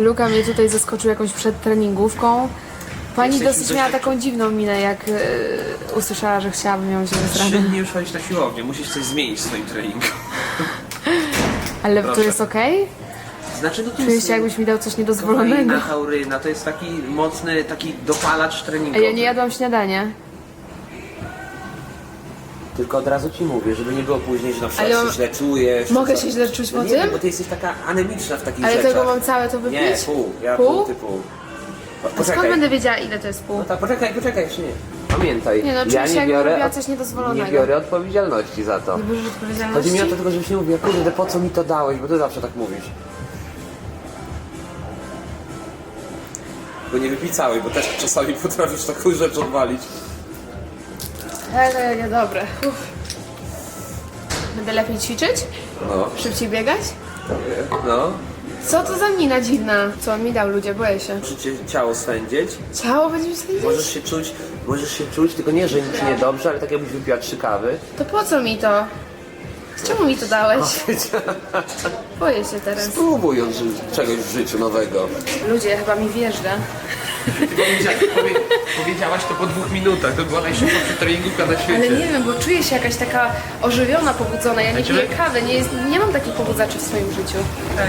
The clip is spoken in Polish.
Luka mnie tutaj zaskoczył jakąś przedtreningówką. Pani Jesteśmy dosyć miała taką dziwną minę, jak e, usłyszała, że chciałabym ją z Trzy dni już chodzić na siłownię, musisz coś zmienić w swoim treningu. Ale to Proszę. jest okej? Znaczy, no to Czuję jest... się jakbyś mi dał coś niedozwolonego. Kofeina, tauryna, to jest taki mocny, taki dopalacz A treningowy. ja nie jadłam śniadania. Tylko od razu ci mówię, żeby nie było później, że na przykład Ale się źle czujesz. czy mogę co. się źle czuć no po nie tym? Wiem, bo ty jesteś taka anemiczna w takich Ale rzeczach. tego mam całe to wypić? Nie, pół. Ja Pół? pół, ty pół. Po- A skąd Poczekaj. będę wiedziała ile to jest pół? No tak, poczekaj, poczekaj, jeszcze nie. Pamiętaj, Nie no, ja nie jakbym biorę, robiła od- coś niedozwolonego. nie biorę odpowiedzialności za to. Nie bierzesz odpowiedzialności? Chodzi mi o to tylko, żebyś nie mówiła, kurde, po co mi to dałeś, bo ty zawsze tak mówisz. Bo nie wypij całej, bo też czasami potrafisz taką rzecz odwalić. Ale nie, dobre. Uff. Będę lepiej ćwiczyć? No, Szybciej biegać? no. Co to za mina dziwna? Co on mi dał ludzie, boję się. Możecie ciało swędzić, Ciało będzie mi sędzić? możesz się czuć, możesz się czuć, tylko nie, że nic ci niedobrze, ale tak jakbyś wypiła trzy kawy. To po co mi to? Z czemu mi to dałeś? Boję się teraz. Spróbuj czegoś w życiu nowego. Ludzie, chyba mi wjeżdża. Powiedziałaś to po dwóch minutach, to była najszybsza treningówka na świecie. Ale nie wiem, bo czuję się jakaś taka ożywiona, pobudzona. Ja nie Znaczy- piję kawy, nie, jest, nie mam takich pobudzaczy w swoim życiu.